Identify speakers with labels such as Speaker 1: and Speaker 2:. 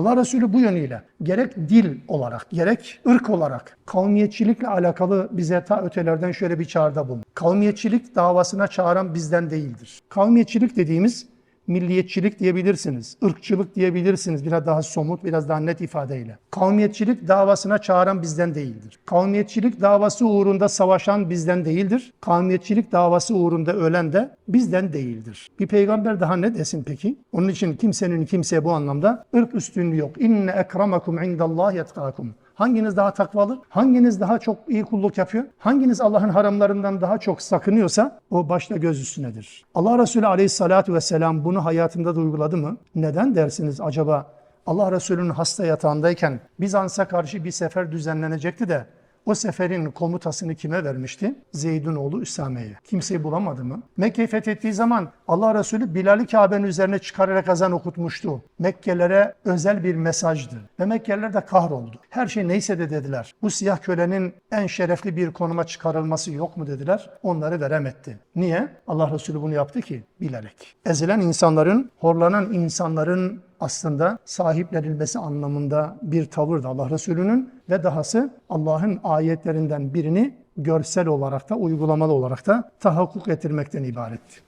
Speaker 1: Allah Resulü bu yönüyle gerek dil olarak gerek ırk olarak kavmiyetçilikle alakalı bize ta ötelerden şöyle bir çağrıda bulun. Kavmiyetçilik davasına çağıran bizden değildir. Kavmiyetçilik dediğimiz milliyetçilik diyebilirsiniz, ırkçılık diyebilirsiniz biraz daha somut, biraz daha net ifadeyle. Kavmiyetçilik davasına çağıran bizden değildir. Kavmiyetçilik davası uğrunda savaşan bizden değildir. Kavmiyetçilik davası uğrunda ölen de bizden değildir. Bir peygamber daha ne desin peki? Onun için kimsenin kimseye bu anlamda ırk üstünlüğü yok. İnne ekramakum indallahi yetkakum. Hanginiz daha takvalı? Hanginiz daha çok iyi kulluk yapıyor? Hanginiz Allah'ın haramlarından daha çok sakınıyorsa o başta göz üstünedir. Allah Resulü aleyhissalatu vesselam bunu hayatında da uyguladı mı? Neden dersiniz acaba? Allah Resulü'nün hasta yatağındayken Bizans'a karşı bir sefer düzenlenecekti de o seferin komutasını kime vermişti? Zeyd'in oğlu Üsame'ye. Kimseyi bulamadı mı? Mekke'yi fethettiği zaman Allah Resulü Bilal'i Kabe'nin üzerine çıkararak azan okutmuştu. Mekkelilere özel bir mesajdı. Ve Mekkeliler de kahroldu. Her şey neyse de dediler. Bu siyah kölenin en şerefli bir konuma çıkarılması yok mu dediler. Onları veremetti. Niye? Allah Resulü bunu yaptı ki bilerek. Ezilen insanların, horlanan insanların aslında sahiplenilmesi anlamında bir tavırdı Allah Resulü'nün ve dahası Allah'ın ayetlerinden birini görsel olarak da uygulamalı olarak da tahakkuk ettirmekten ibaretti.